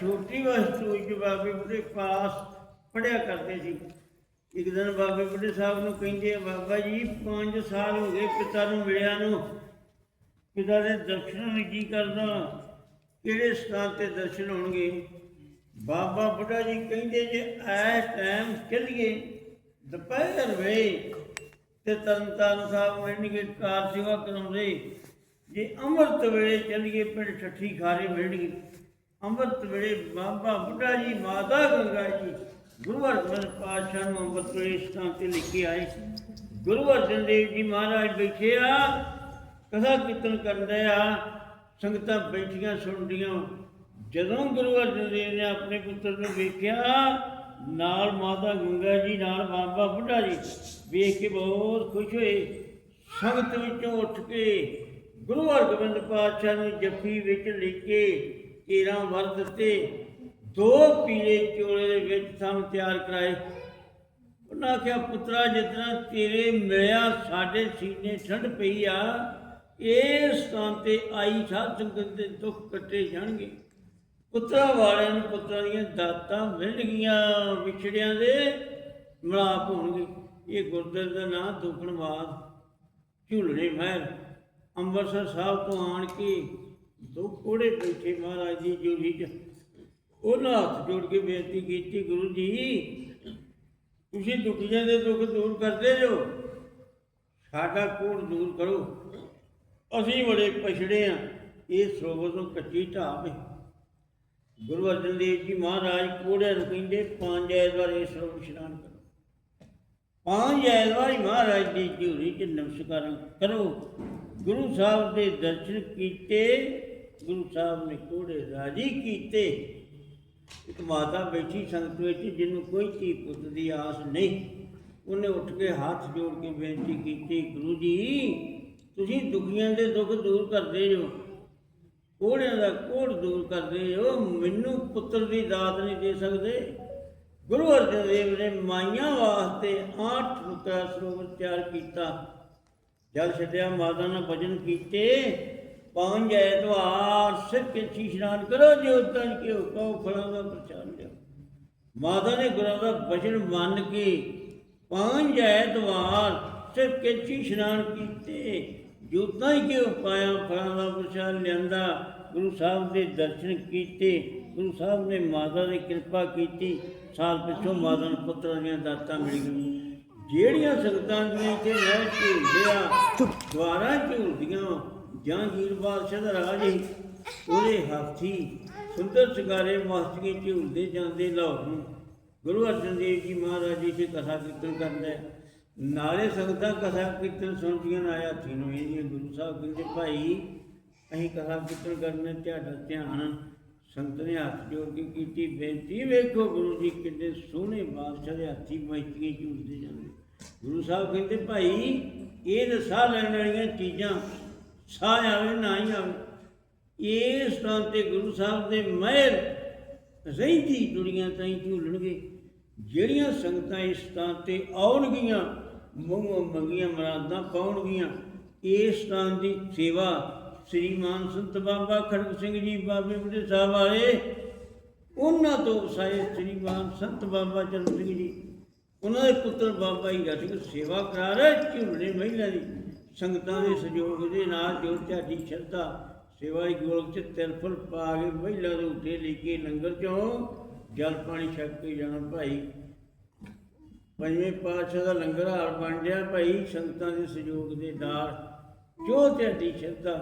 ਛੋਟੀ ਵਸਤੂ ਇੱਕ ਬਾਬੇ ਬੁੱਢੇ ਪਾਸ ਪੜਿਆ ਕਰਦੇ ਸੀ। ਇੱਕ ਦਿਨ ਬਾਬੇ ਬੁੱਢੇ ਸਾਹਿਬ ਨੂੰ ਕਹਿੰਦੇ ਆ, ਬਾਬਾ ਜੀ 5 ਸਾਲ ਹੋ ਗਏ ਪਿਤਾ ਨੂੰ ਮਿਲਿਆ ਨੂੰ। ਪਿਤਾ ਦੇ ਦਰਸ਼ਨ ਨੂੰ ਕੀ ਕਰਦਾ? ਕਿਹੜੇ ਸਥਾਨ ਤੇ ਦਰਸ਼ਨ ਹੋਣਗੇ? ਬਾਬਾ ਬੁੱਢਾ ਜੀ ਕਹਿੰਦੇ ਜੇ ਐ ਟਾਈਮ ਚੱਲੀਏ ਦੁਪਹਿਰ ਵੇ ਤੇ ਤਰਨਤਾਰਨ ਸਾਹਿਬ ਮਿਲਣਗੇ ਕਾਰ ਸੇਵਾ ਕਰਾਉਂਦੇ। ਜੇ ਅੰਮ੍ਰਿਤ ਵੇਲੇ ਚੱਲੀਏ ਪਿੰਡ ਠੱਠੀ ਖਾਰੇ ਮਿਲਣਗੇ। ਅੰਮ੍ਰਿਤ ਵੇਲੇ ਬਾਬਾ ਬੁੱਢਾ ਜੀ, ਮਾਤਾ ਗੰਗਾ ਜੀ, ਗੁਰੂ ਅਰਜਨ ਪਾਤਸ਼ਾਹ ਨੂੰ ਅੰਮ੍ਰਿਤ ਵੇਲੇ ਸਥਾਨ ਤੇ ਲਿਖ ਕੇ ਆਏ। ਗੁਰੂ ਅਰਜਨ ਦੇਵ ਜੀ ਮਹਾਰਾਜ ਬੈਠੇ ਆ, ਕਥਾ ਕੀਰਤਨ ਕਰਦੇ ਆ, ਸੰਗਤਾਂ ਬੈਠੀਆਂ ਸੁਣਦੀਆਂ। ਜਦੋਂ ਗੁਰੂ ਅਰਜਨ ਦੇਵ ਨੇ ਆਪਣੇ ਪੁੱਤਰ ਨੂੰ ਵੇਖਿਆ, ਨਾਲ ਮਾਤਾ ਗੰਗਾ ਜੀ, ਨਾਲ ਬਾਬਾ ਬੁੱਢਾ ਜੀ, ਵੇਖ ਕੇ ਬਹੁਤ ਖੁਸ਼ ਹੋਏ। ਸੰਗਤ ਵਿੱਚੋਂ ਉੱਠ ਕੇ ਗੁਰੂ ਹਰਗੋਬਿੰਦ ਪਾਤਸ਼ਾਹ ਨੂੰ ਜੱਫੀ ਵਿੱਚ ਲੈ ਕੇ ਕੇਰਾਂ ਵਰ ਦਿੱਤੇ, ਦੋ ਪੀਲੇ ਚੋਲੇ ਦੇ ਵਿੱਚ ਥੰਮ ਤਿਆਰ ਕਰਾਏ। ਉਹਨਾਂ ਆਖਿਆ, ਪੁੱਤਰਾ ਜਿਤਨਾ ਤੇਰੇ ਮਿਲਿਆ ਸਾਡੇ ਸੀਨੇ ਠੰਡ ਪਈ ਆ, ਇਸ ਸਥਾਨ ਤੇ ਆਈ ਸਾਧ ਸੰਗਤ ਦੇ ਦੁੱਖ ਕੱਟੇ ਜਾਣਗੇ। ਪੁੱਤਰਾ ਵਾਲਿਆਂ ਨੂੰ ਪੁੱਤਰਾਂ ਦੀਆਂ ਦਾਤਾਂ ਮਿਲਣਗੀਆਂ, ਵਿਛੜਿਆਂ ਦੇ ਮਿਲਾਪ ਹੋਣਗੇ। ਇਹ ਗੁਰਦੁਆਰੇ ਦਾ ਨਾਂ ਦੁਖਣਵਾਦ ਝੂਲਣੇ ਮਹਿਲ। ਅੰਮ੍ਰਿਤਸਰ ਸਾਹਿਬ ਤੋਂ ਆਣ ਕੇ ਦੋ ਕੋੜੇ ਬੈਠੇ ਮਹਾਰਾਜ ਦੀ ਜੋੜੀ 'ਚ ਉਹਨਾਂ ਹੱਥ ਜੋੜ ਕੇ ਬੇਨਤੀ ਕੀਤੀ, ਗੁਰੂ ਜੀ, ਤੁਸੀਂ ਦੁਖੀਆਂ ਦੇ ਦੁੱਖ ਦੂਰ ਕਰਦੇ ਜੋ। ਸਾਡਾ ਕੋੜ ਦੂਰ ਕਰੋ। ਅਸੀਂ ਬੜੇ ਪਛੜੇ ਆ ਇਹ ਸਰੋਵਰ ਤੋਂ ਕੱਚੀ ਢਾਬ ਹੈ। ਗੁਰੂ ਅਰਜਨ ਦੇਵ ਜੀ ਮਹਾਰਾਜ ਕੋੜਿਆਂ ਨੂੰ ਕਹਿੰਦੇ ਪੰਜ ਐਤਵਾਰ ਇਸ ਸਰੋਵਰ ਇਸ਼ਨਾਨ ਕਰੋ। ਪੰਜ ਐਤਵਾਰ ਮਹਾਰਾਜ ਦੀ ਝੂਰੀ 'ਚ ਨਮਸਕਾਰਾਂ ਕਰੋ। ਗੁਰੂ ਸਾਹਿਬ ਦੇ ਦਰਸ਼ਨ ਕੀਤੇ। ਗੁਰੂ ਸਾਹਿਬ ਨੇ ਕੋੜੇ ਰਾਜੀ ਕੀਤੇ। ਇੱਕ ਮਾਤਾ ਬੈਠੀ ਸੰਗਤ ਵਿੱਚ ਜਿਹਨੂੰ ਕੋਈ ਧੀ ਪੁੱਤ ਦੀ ਆਸ ਨਹੀਂ। ਉਹਨੇ ਉੱਠ ਕੇ ਹੱਥ ਜੋੜ ਕੇ ਬੇਨਤੀ ਕੀਤੀ, ਗੁਰੂ ਜੀ, ਤੁਸੀਂ ਦੁਖੀਆਂ ਦੇ ਦੁੱਖ ਦੂਰ ਕਰਦੇ ਜੋ ਕੋੜਿਆਂ ਦਾ ਕੋੜ ਦੂਰ ਕਰਦੇ ਹੋ। ਮੈਨੂੰ ਪੁੱਤਰ ਦੀ ਦਾਤ ਨਹੀਂ ਦੇ ਸਕਦੇ। ਗੁਰੂ ਅਰਜਨ ਦੇਵ ਨੇ ਮਾਈਆਂ ਵਾਸਤੇ ਆਠ ਰੁਕਾ ਸਰੋਵਰ ਤਿਆਰ ਕੀਤਾ। ਜਲ ਛੱਡਿਆ, ਮਾਤਾ ਨਾਲ ਭਜਨ ਕੀਤੇ। ਪੰਜ ਐਤਵਾਰ ਸਿਰ ਕੇ ਇਸ਼ਨਾਨ ਕਰੋ ਜੋ ਤਾਂ ਕਿ ਕਹੋ ਫਲਾਂ ਦਾ ਪ੍ਰਚਾਰ ਲਿਓ ਮਾਤਾ ਨੇ ਗੁਰਾਂ ਦਾ ਵਚਨ ਮੰਨ ਕੇ ਪੰਜ ਐਤਵਾਰ ਸਿਰ ਕੇ ਇਸ਼ਨਾਨ ਕੀਤੇ। ਜੋ ਤਾਂ ਕਿ ਪਾਇਆ ਫਲਾਂ ਦਾ ਪ੍ਰਚਾਰ ਲਿਆਂਦਾ। ਗੁਰੂ ਸਾਹਿਬ ਦੇ ਦਰਸ਼ਨ ਕੀਤੇ। ਗੁਰੂ ਸਾਹਿਬ ਨੇ ਮਾਤਾ ਦੀ ਕਿਰਪਾ ਕੀਤੀ। ਸਾਲ ਪਿੱਛੋਂ ਮਾਤਾ ਨੂੰ ਪੁੱਤਰਾਂ ਦੀਆਂ ਦਾਤਾਂ ਮਿਲ ਗਈਆਂ ਜਿਹੜੀਆਂ ਸੰਗਤਾਂ ਦੀਆਂ ਇੱਥੇ ਰਹਿ ਝੂਲਦੇ ਆ ਦੁਆਰਾ ਝੂਲਦੀਆਂ ਜਹਾਂਗੀਰ ਬਾਦਸ਼ਾਹ ਦਾ ਰਾਜ ਸੀ। ਉਹਦੇ ਹਾਥੀ ਸੁੰਦਰ ਸ਼ਿੰਗਾਰੇ ਮਸਤਕੀ ਝੂਲਦੇ ਜਾਂਦੇ ਲਾਹੌਰ ਨੂੰ। ਗੁਰੂ ਅਰਜਨ ਦੇਵ ਜੀ ਮਹਾਰਾਜ ਜੀ ਤੇ ਕਥਾ ਕੀਰਤਨ ਕਰਦਾ ਨਾਲੇ ਸੰਗਤਾਂ ਕਥਾ ਕੀਰਤਨ ਸੁਣਦੀਆਂ ਨਾ ਹਾਥੀ ਨੂੰ ਇਹ ਗੁਰੂ ਸਾਹਿਬ ਕਹਿੰਦੇ, ਭਾਈ, ਅਸੀਂ ਕਥਾ ਕੀਰਤਨ ਕਰਨੇ ਤੁਹਾਡਾ ਧਿਆਨ ਸੰਤ ਨੇ ਹੱਥ ਜੋੜ ਕੇ ਕੀਤੀ। ਬੇਨਤੀ ਵੇਖੋ ਗੁਰੂ ਜੀ ਕਿੰਨੇ ਸੋਹਣੇ ਬਾਦਸ਼ਾਹ ਦੇ ਹੱਥੀ ਮਸਤਕੀ ਝੂਲਦੇ ਜਾਂਦੇ ਗੁਰੂ ਸਾਹਿਬ ਕਹਿੰਦੇ, ਭਾਈ, ਇਹ ਤਾਂ ਸਾਹ ਲੈਣ ਵਾਲੀਆਂ ਚੀਜ਼ਾਂ ਸਾਹ ਆਵੇ, ਨਾ ਹੀ ਆਵੇ। ਇਸ ਤਾਂ ਤੇ ਗੁਰੂ ਸਾਹਿਬ ਦੇ ਮਹਿਰ ਰਹਿੰਦੀ ਦੁਨੀਆਂ ਤਾਈਂ ਝੂਲਣਗੇ। ਜਿਹੜੀਆਂ ਸੰਗਤਾਂ ਇਸ ਤਾਂ ਤੇ ਆਉਣਗੀਆਂ, ਮੂੰਹੋਂ ਮੰਗੀਆਂ ਮਰਾਦਾਂ ਪਾਉਣਗੀਆਂ, ਇਸ ਤਾਂ ਦੀ ਸੇਵਾ ਸ਼੍ਰੀ ਮਾਨ ਸੰਤ ਬਾਬਾ ਖੜਕ ਸਿੰਘ ਜੀ, ਬਾਬੇ ਬੁੱਢੇ ਸਾਹਿਬ ਵਾਲੇ, ਉਹਨਾਂ ਤੋਂ ਸਾਰੇ ਸ਼੍ਰੀ ਮਾਨ ਸੰਤ ਬਾਬਾ ਚਰਨ ਸਿੰਘ ਜੀ। ਉਹਨਾਂ ਦੇ ਪੁੱਤਰ ਬਾਬਾ ਹੀਰਾ ਸਿੰਘ ਸੇਵਾ ਕਰਾ ਰਹੇ, ਝੂਲਣੇ ਮਹਿਲਾ ਦੀ। ਸੰਗਤਾਂ ਦੇ ਸਹਿਯੋਗ ਦੇ ਨਾਲ ਜੋ ਤੁਹਾਡੀ ਸ਼ਰਧਾ, ਸੇਵਾ ਗੋਲਕ ਚ ਤਿਰਫਲ ਪਾ ਕੇ ਮਹਿਲਾ ਦੇ ਉੱਤੇ ਲੈ ਕੇ ਲੰਗਰ ਚੋਂ ਜਲ ਪਾਣੀ ਛਕ ਕੇ ਜਾਣਾ ਭਾਈ। ਪੰਜਵੇਂ ਪਾਤਸ਼ਾਹ ਦਾ ਲੰਗਰ ਹਾਲ ਬਣ ਗਿਆ ਭਾਈ, ਸੰਗਤਾਂ ਦੇ ਸਹਿਯੋਗ ਦੇ ਨਾਲ ਜੋ ਤੁਹਾਡੀ ਸ਼ਰਧਾ